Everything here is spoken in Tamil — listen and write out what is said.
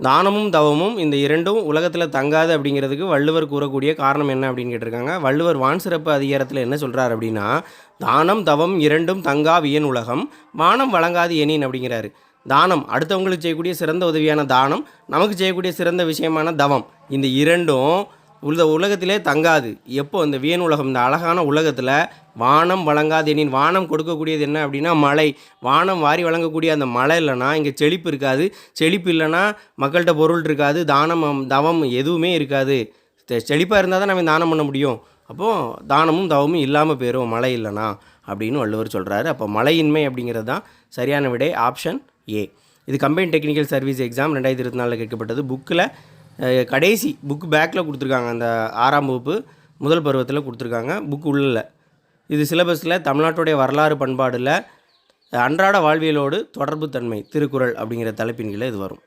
தானமும் தவமும் இந்த இரண்டும் உலகத்தில் தங்காது அப்படிங்கிறதுக்கு வள்ளுவர் கூறக்கூடிய காரணம் என்ன அப்படின்னு கேட்டிருக்காங்க. வள்ளுவர் வான் சிறப்பு அதிகாரத்தில் என்ன சொல்கிறார் அப்படின்னா தானம் தவம் இரண்டும் தங்கா வியன் உலகம் வானம் வழங்காது எனின் அப்படிங்கிறாரு. தானம் அடுத்தவங்களுக்கு செய்யக்கூடிய சிறந்த உதவியான தானம் நமக்கு செய்யக்கூடிய சிறந்த விஷயமான தவம் இந்த இரண்டும் உள்ள உலகத்திலே தங்காது. எப்போ இந்த வியன் உலகம் இந்த அழகான உலகத்தில் வானம் வழங்காது. எனின் வானம் கொடுக்கக்கூடியது என்ன அப்படின்னா மழை. வானம் வாரி வழங்கக்கூடிய அந்த மழை இல்லைன்னா இங்கே செழிப்பு இருக்காது. செழிப்பு இல்லைன்னா மக்கள்கிட்ட பொருள் இருக்காது. தானம் தவம் எதுவுமே இருக்காது. செழிப்பாக இருந்தால் தான் நம்ம தானம் பண்ண முடியும். அப்போது தானமும் தவமும் இல்லாமல் போயிடும் மழை இல்லைனா அப்படின்னு வள்ளுவர் சொல்கிறாரு அப்போ மழையின்மை அப்படிங்கிறது தான் சரியான விடை. Option A. இது கம்பைன் டெக்னிக்கல் சர்வீஸ் எக்ஸாம் ரெண்டாயிரத்தி இருபத்தி நாலில் கேட்கப்பட்டது. புக்கில் கடைசி புக் பேக்கில் கொடுத்துருக்காங்க. அந்த ஆறாம் வகுப்பு முதல் பருவத்தில் கொடுத்துருக்காங்க. புக் உள்ள இது சிலபஸில் தமிழ்நாட்டுடைய வரலாறு பண்பாடில் அன்றாட வாழ்வியலோடு தொடர்பு தன்மை திருக்குறள் அப்படிங்கிற தலைப்பின் கீழே இது வரும்.